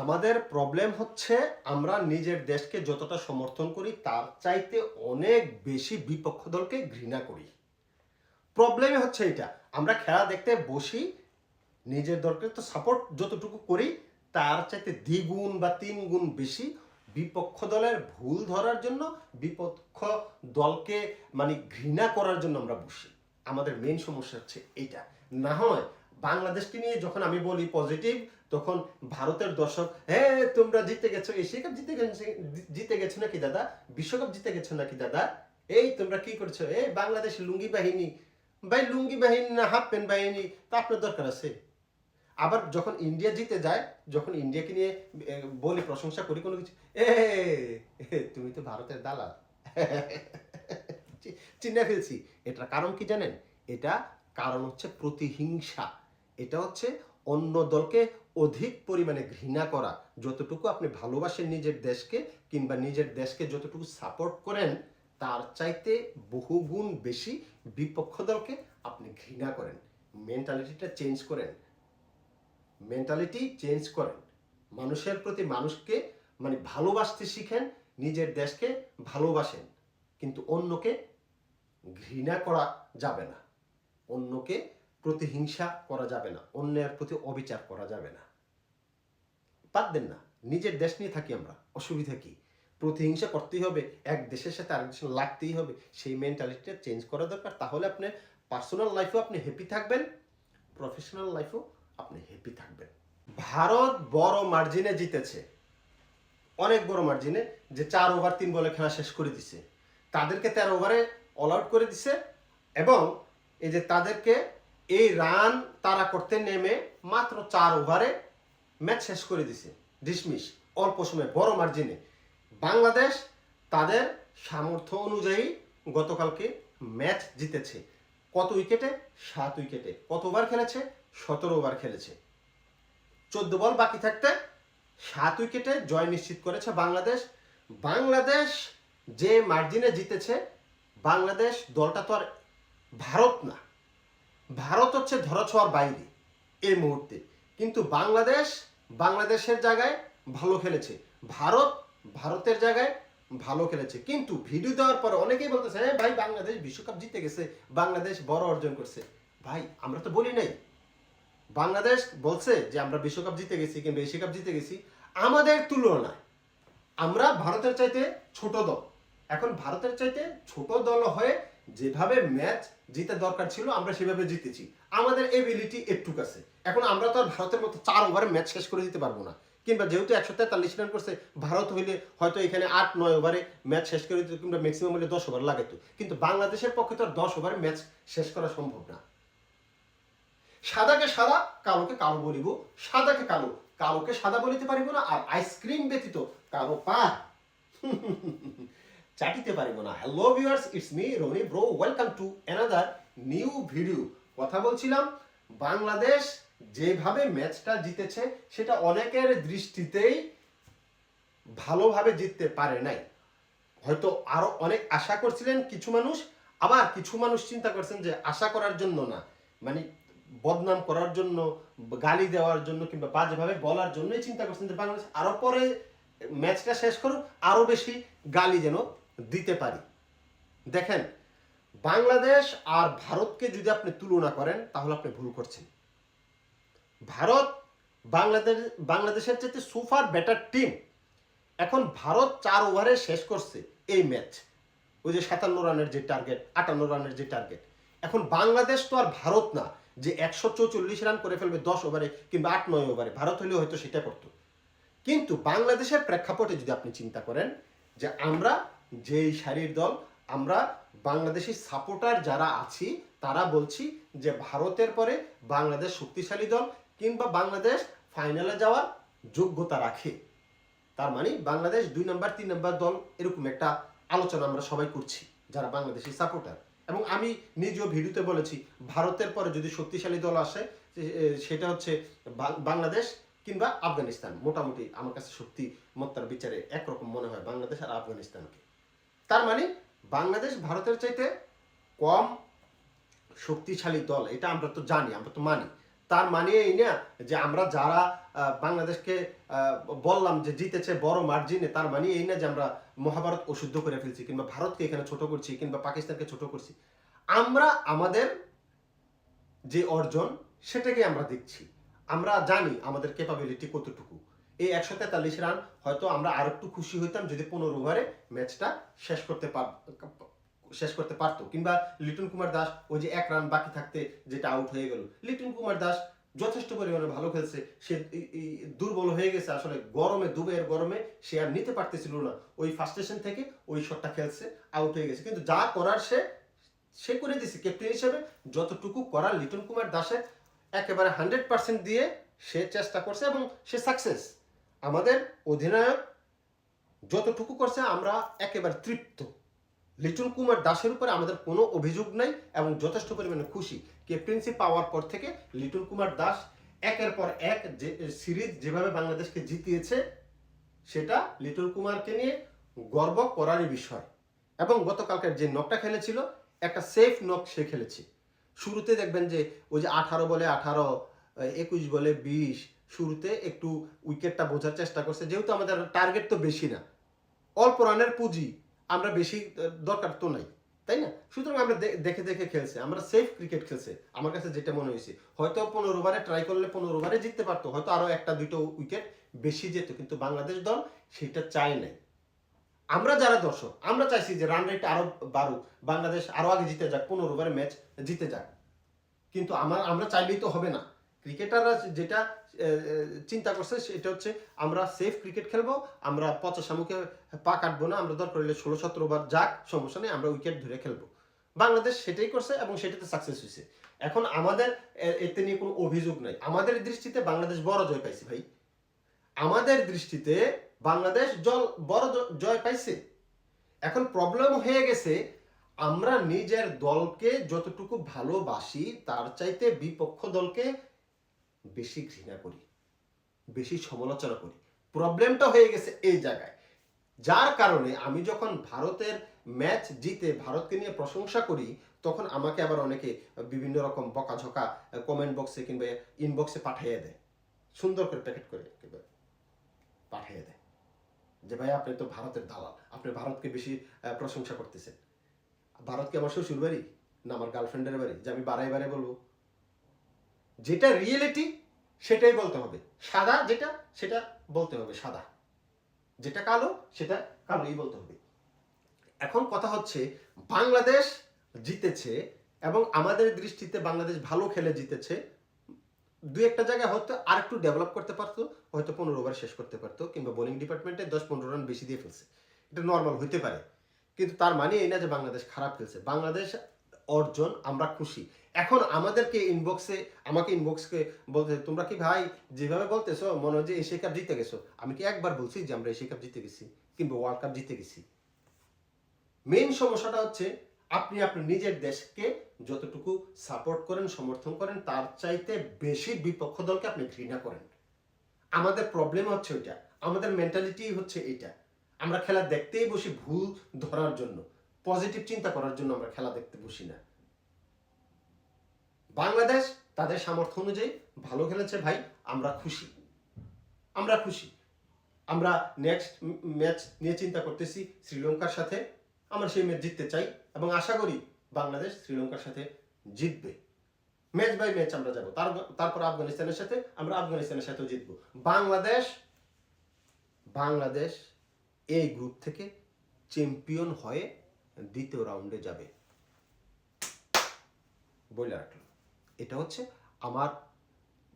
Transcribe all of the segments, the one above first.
আমাদের প্রবলেম হচ্ছে আমরা নিজের দেশকে যতটা সমর্থন করি, তার চাইতে অনেক বেশি বিপক্ষ দলকে ঘৃণা করি। প্রবলেমই হচ্ছে এটা আমরা খেলা দেখতে বসি, নিজের দলকে তো সাপোর্ট যতটুকু করি, তার চাইতে দ্বিগুণ বা তিন গুণ বেশি বিপক্ষ দলের ভুল ধরার জন্য, বিপক্ষ দলকে মানে ঘৃণা করার জন্য আমরা বসি। আমাদের মেন সমস্যা হচ্ছে এইটা। না হয় বাংলাদেশকে নিয়ে যখন আমি বলি পজিটিভ তখন ভারতের দর্শক হ্যাঁ তোমরা জিতে গেছো এশিয়া কাপ জিতে গেছো জিতে গেছো নাকি দাদা? বিশ্বকাপ জিতে গেছো নাকি দাদা? এই তোমরা কি করছ? এই বাংলাদেশ লুঙ্গি বাহিনী। ভাই, লুঙ্গি বাহিনী না, হাফ প্যান্ট বাহিনী, তা আপনার দরকার আছে? আবার যখন ইন্ডিয়া জিতে যায়, যখন ইন্ডিয়াকে নিয়ে বলি প্রশংসা করি কোনো কিছু, এ তুমি তো ভারতের দালাল। চিনে ফেলছি। এটার কারণ কি জানেন? এটা কারণ হচ্ছে প্রতিহিংসা। এটা হচ্ছে অন্য দলকে অধিক পরিমাণে ঘৃণা করা, যতটুকু আপনি ভালোবাসেন নিজের দেশকে কিংবা নিজের দেশকে যতটুকু সাপোর্ট করেন, তার চাইতে বহুগুণ বেশি বিপক্ষ দলকে আপনি ঘৃণা করেন। মেন্টালিটিটা চেঞ্জ করেন। মেন্টালিটি চেঞ্জ করেন। মানুষের প্রতি মানুষকে মানে ভালোবাসতে শিখেন, নিজের দেশকে ভালোবাসেন। কিন্তু অন্যকে ঘৃণা করা যাবে না। অন্যকে প্রতিহিংসা করা যাবে না, অন্যের প্রতি অবিচার করা যাবে না। বাদ দেন না, নিজের দেশ নিয়ে থাকি আমরা, অসুবিধা কি? প্রতিহিংসা করতেই হবে, এক দেশের সাথে আরেক দেশের লাগতেই হবে, সেই মেন্টালিটিটা চেঞ্জ করা দরকার। তাহলে আপনি পার্সোনাল লাইফেও আপনি হ্যাপি থাকবেন প্রফেশনাল লাইফেও আপনি হ্যাপি থাকবেন। ভারত বড় মার্জিনে জিতেছে। অনেক বড় মার্জিনে যে চার ওভার তিন বলে খেলা শেষ করে দিছে। তাদেরকে তেরো ওভারে অল আউট করে দিছে এবং এই যে তাদেরকে এই রান তারা করতে নেমে মাত্র চার ওভারে ম্যাচ শেষ করে দিছে। ডিসমিস, অল্প সময়ে বড় মার্জিনে। বাংলাদেশ তাদের সামর্থ্য অনুযায়ী গতকালকে ম্যাচ জিতেছে। কত উইকেটে? সাত উইকেটে। কত ওভার খেলেছে? সতেরো ওভার খেলেছে। চোদ্দ বল বাকি থাকতে সাত উইকেটে জয় নিশ্চিত করেছে বাংলাদেশ। বাংলাদেশ যে মার্জিনে জিতেছে, বাংলাদেশ দলটা তো আর ভারত না। ভারত হচ্ছে ধরাছোঁয়ার বাইরে এই মুহূর্তে। কিন্তু বাংলাদেশ, বাংলাদেশের জায়গায় ভালো খেলেছে। ভারত, ভারতের জায়গায় ভালো খেলেছে। কিন্তু ভিডিও দেওয়ার পরে অনেকেই বলতেছে হ্যাঁ ভাই, বাংলাদেশ বিশ্বকাপ জিতে গেছে, বাংলাদেশ বড় অর্জন করছে। ভাই, আমরা তো বলি নাই। বাংলাদেশ বলছে যে, আমরা বিশ্বকাপ জিতে গেছি কিংবা এশিয়া জিতে গেছি। আমাদের তুলনায় আমরা ভারতের চাইতে ছোট দল। এখন ভারতের চাইতে ছোট দল হয়ে যেভাবে ম্যাচ জিতে দরকার ছিল, আমরা সেভাবে জিতেছি। আমাদের এবিলিটি একটুক আছে। এখন আমরা তো আর ভারতের মতো চার ওভারে ম্যাচ শেষ করে দিতে পারব না। কিংবা যেহেতু একশো তেতাল্লিশ রান করছে, ভারত হইলে হয়তো এখানে আট, নয় ওভারে ম্যাচ শেষ করে দিত, কিংবা ম্যাক্সিমাম হলে দশ ওভার লাগাইতো। কিন্তু বাংলাদেশের পক্ষে তো আর দশ ওভারে ম্যাচ শেষ করা সম্ভব না। সাদাকে সাদা, কালোকে কালো বলিব। সাদাকে কালো, কালোকে সাদা বলিতে পারিব না, আর আইসক্রিম ব্যতীত কালো পা। চাটিতে পারিব না। Hello viewers it's me Rony bro welcome to another new video কথা বলছিলাম, বাংলাদেশ যেভাবে ম্যাচটা জিতেছে, সেটা অনেকের দৃষ্টিতেই ভালোভাবে জিততে পারে নাই। হয়তো আরও অনেক আশা করছিলেন কিছু মানুষ, আবার কিছু মানুষ চিন্তা করছেন যে আশা করার জন্য না। মানে বদনাম করার জন্য, গালি দেওয়ার জন্য কিংবা বাজেভাবে বলার জন্যই চিন্তা করছেন যে বাংলাদেশ আরও পরে ম্যাচটা শেষ করুক, আরও বেশি গালি যেন দিতে পারি। দেখেন, বাংলাদেশ আর ভারতকে যদি আপনি তুলনা করেন, তাহলে আপনি ভুল করছেন। ভারত বাংলাদেশ, বাংলাদেশের চাইতে সুপার বেটার টিম এখন ভারত চার ওভারে শেষ করছে এই ম্যাচ ওই যে সাতান্ন রানের যে টার্গেট আটান্ন রানের যে টার্গেট এখন বাংলাদেশ তো আর ভারত না, যে একশো চৌচল্লিশ রান করে ফেলবে দশ ওভারে কিংবা আট, নয় ওভারে ভারত হলেও হয়তো সেটা করতো। কিন্তু বাংলাদেশের প্রেক্ষাপটে যদি আপনি চিন্তা করেন, যে আমরা যেই সারির দল, আমরা বাংলাদেশি সাপোর্টার যারা আছি, তারা বলছি যে ভারতের পরে বাংলাদেশ শক্তিশালী দল কিংবা বাংলাদেশ ফাইনালে যাওয়ার যোগ্যতা রাখে। তার মানে বাংলাদেশ দুই নাম্বার, তিন নাম্বার দল এরকম একটা আলোচনা আমরা সবাই করছি, যারা বাংলাদেশি সাপোর্টার এবং আমি নিজেও ভিডিওতে বলেছি, ভারতের পরে যদি শক্তিশালী দল আসে সেটা হচ্ছে বাংলাদেশ কিংবা আফগানিস্তান। মোটামুটি আমার কাছে শক্তি মত্তার বিচারে একরকম মনে হয় বাংলাদেশ আর আফগানিস্তানকে। তার মানে বাংলাদেশ ভারতের চাইতে কম শক্তিশালী দল, এটা আমরা তো জানি, আমরা তো মানি। তার মানে এই না যে আমরা যারা বাংলাদেশকে বললাম যে জিতেছে বড় মার্জিনে তার মানে এই না যে আমরা মহাভারত অশুদ্ধ করে ফেলছি, কিংবা ভারতকে এখানে ছোট করছি, কিংবা পাকিস্তানকে ছোট করছি। আমরা, আমাদের যে অর্জন, সেটাকে আমরা দেখছি। আমরা জানি আমাদের ক্যাপাবিলিটি কতটুকু। এই একশো তেতাল্লিশ রান হয়তো আমরা আর একটু খুশি হইতাম যদি পনেরো ওভারে ম্যাচটা শেষ করতে পার, শেষ করতে পারতো। কিংবা লিটন কুমার দাস ওই যে এক রান বাকি থাকতে যেটা আউট হয়ে গেল। লিটন কুমার দাস যথেষ্ট পরিমাণে ভালো খেলছে। সে দুর্বল হয়ে গেছে। আসলে গরমে দুবের গরমে সে আর নিতে পারতেছিল না। ওই ফার্স্ট স্টেশন থেকে ওই শটটা খেলছে আউট হয়ে গেছে। কিন্তু যা করার সে সে করে দিছে। ক্যাপ্টেন হিসেবে যতটুকু করার লিটন কুমার দাসের একেবারে হান্ড্রেড পার্সেন্ট দিয়ে সে চেষ্টা করছে এবং সে সাকসেস আমাদের অধিনায়ক যতটুকু করছে, আমরা একেবারে তৃপ্ত। লিটন কুমার দাসের উপরে আমাদের কোনো অভিযোগ নাই এবং যথেষ্ট পরিমাণে খুশি। ক্যাপ্টেন্সি পাওয়ার পর থেকে লিটন কুমার দাস একের পর এক যে, সিরিজ যেভাবে বাংলাদেশকে জিতিয়েছে, সেটা লিটন কুমারকে নিয়ে গর্ব করারই বিষয়। এবং গতকালকের যে নকটা খেলেছিল, একটা সেফ নক সে খেলেছে। শুরুতে দেখবেন যে ওই যে আঠারো বলে আঠারো, একুশ বলে বিশ শুরুতে একটু উইকেটটা বোঝার চেষ্টা করছে, যেহেতু আমাদের টার্গেট তো বেশি না। অল্প রানের পুঁজি আমরা বেশি দরকার তো নাই, তাই না? সুতরাং আমরা দেখে দেখে খেলছে, আমরা সেফ ক্রিকেট খেলছে, আমার কাছে যেটা মনে হয়েছে। হয়তো পনেরো ওভারে ট্রাই করলে পনেরো ওভারে জিততে পারতো, হয়তো আরও একটা দুটো উইকেট বেশি যেত, কিন্তু বাংলাদেশ দল সেটা চায় নাই। আমরা যারা দর্শক, আমরা চাইছি যে রান রেট আরও বাড়ুক, বাংলাদেশ আরও আগে জিতে যাক, পনেরো ওভারে ম্যাচ জিতে যাক। কিন্তু আমার, আমরা চাইলেই তো হবে না। ক্রিকেটাররা যেটা চিন্তা করছে, সেটা হচ্ছে আমরা সেফ ক্রিকেট খেলব, আমরা পচাশা মুখে পা কাটবো না, আমরা দরকার হলে ষোলো, সতেরো বার যাক, সমস্যা নেই, আমরা উইকেট ধরে খেলব। বাংলাদেশ সেটাই করছে এবং সেটাতে সাকসেস হয়েছে এখন আমাদের এতে নিয়ে কোনো অভিযোগ নাই। আমাদের দৃষ্টিতে বাংলাদেশ বড় জয় পাইছে ভাই। আমাদের দৃষ্টিতে বাংলাদেশ জল, বড় জয় পাইছে। এখন প্রবলেম হয়ে গেছে, আমরা নিজের দলকে যতটুকু ভালোবাসি, তার চাইতে বিপক্ষ দলকে বেশি ঘৃণা করি, বেশি সমালোচনা করি। প্রবলেমটা হয়ে গেছে এই জায়গায়। যার কারণে আমি যখন ভারতের ম্যাচ জিতে ভারতকে নিয়ে প্রশংসা করি, তখন আমাকে আবার অনেকে বিভিন্ন রকম বকাঝকা কমেন্ট বক্সে কিংবা ইনবক্সে পাঠিয়ে দেয়। সুন্দর করে প্যাকেট করে পাঠিয়ে দেয়। যে ভাই, আপনি তো ভারতের দালাল, আপনি ভারতকে বেশি প্রশংসা করতেছেন। ভারতকে আমার শ্বশুর বাড়ি? না আমার গার্লফ্রেন্ডের বাড়ি? যে আমি বারাই বারে বলব। যেটা রিয়েলিটি সেটাই বলতে হবে। সাদা যেটা, সেটা বলতে হবে, সাদা। যেটা কালো, সেটা কালোই বলতে হবে। এখন কথা হচ্ছে, বাংলাদেশ জিতেছে এবং আমাদের দৃষ্টিতে বাংলাদেশ ভালো খেলে জিতেছে। দুই একটা জায়গায় হয়তো আর একটু ডেভেলপ করতে পারতো, হয়তো পনেরো ওভার শেষ করতে পারতো, কিংবা বোলিং ডিপার্টমেন্টে দশ পনেরো রান বেশি দিয়ে ফেলছে। এটা নর্মাল হইতে পারে। কিন্তু তার মানে এই না যে বাংলাদেশ খারাপ খেলছে। বাংলাদেশ অর্জন আমরা খুশি। এখন আমাদেরকে ইনবক্সে আমাকে ইনবক্সকে বলতে, তোমরা কি ভাই যেভাবে বলতেছো, মনে হয় যে এশিয়া কাপ জিতে গেছো? আমি কি একবার বলছি যে আমরা এশিয়া কাপ জিতে গেছি কিংবা ওয়ার্ল্ড কাপ জিতে গেছি? মেইন সমস্যাটা হচ্ছে আপনি আপনার নিজের দেশকে যতটুকু সাপোর্ট করেন, সমর্থন করেন, তার চাইতে বেশি বিপক্ষ দলকে আপনি ঘৃণা করেন। আমাদের প্রবলেম হচ্ছে ওইটা। আমাদের মেন্টালিটি হচ্ছে এটা। আমরা খেলা দেখতেই বসি ভুল ধরার জন্য। পজিটিভ চিন্তা করার জন্য আমরা খেলা দেখতে বসি না। বাংলাদেশ তাদের সামর্থ্য অনুযায়ী ভালো খেলেছে ভাই, আমরা খুশি। আমরা খুশি। আমরা নেক্সট ম্যাচ নিয়ে চিন্তা করতেছি শ্রীলঙ্কার সাথে। আমরা সেই ম্যাচ জিততে চাই এবং আশা করি বাংলাদেশ শ্রীলঙ্কার সাথে জিতবে। ম্যাচ বাই ম্যাচ আমরা যাব। তার, তারপর আফগানিস্তানের সাথে, আমরা আফগানিস্তানের সাথেও জিতবো। বাংলাদেশ বাংলাদেশ এই গ্রুপ থেকে চ্যাম্পিয়ন হয়ে দ্বিতীয় রাউন্ডে যাবে। বলে রাখলাম। এটা হচ্ছে আমার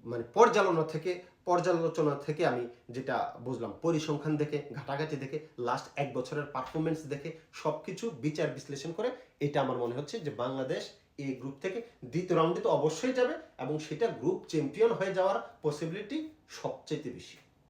মানে পর্যালোচনা থেকে পর্যালোচনা থেকে আমি যেটা বুঝলাম, পরিসংখ্যান দেখে, ঘাটাঘাটি দেখে লাস্ট এক বছরের পারফরমেন্স দেখে সব কিছু বিচার বিশ্লেষণ করে এটা আমার মনে হচ্ছে যে বাংলাদেশ এই গ্রুপ থেকে দ্বিতীয় রাউন্ডে তো অবশ্যই যাবে এবং সেটা গ্রুপ চ্যাম্পিয়ন হয়ে যাওয়ার পসিবিলিটি সবচেয়ে বেশি।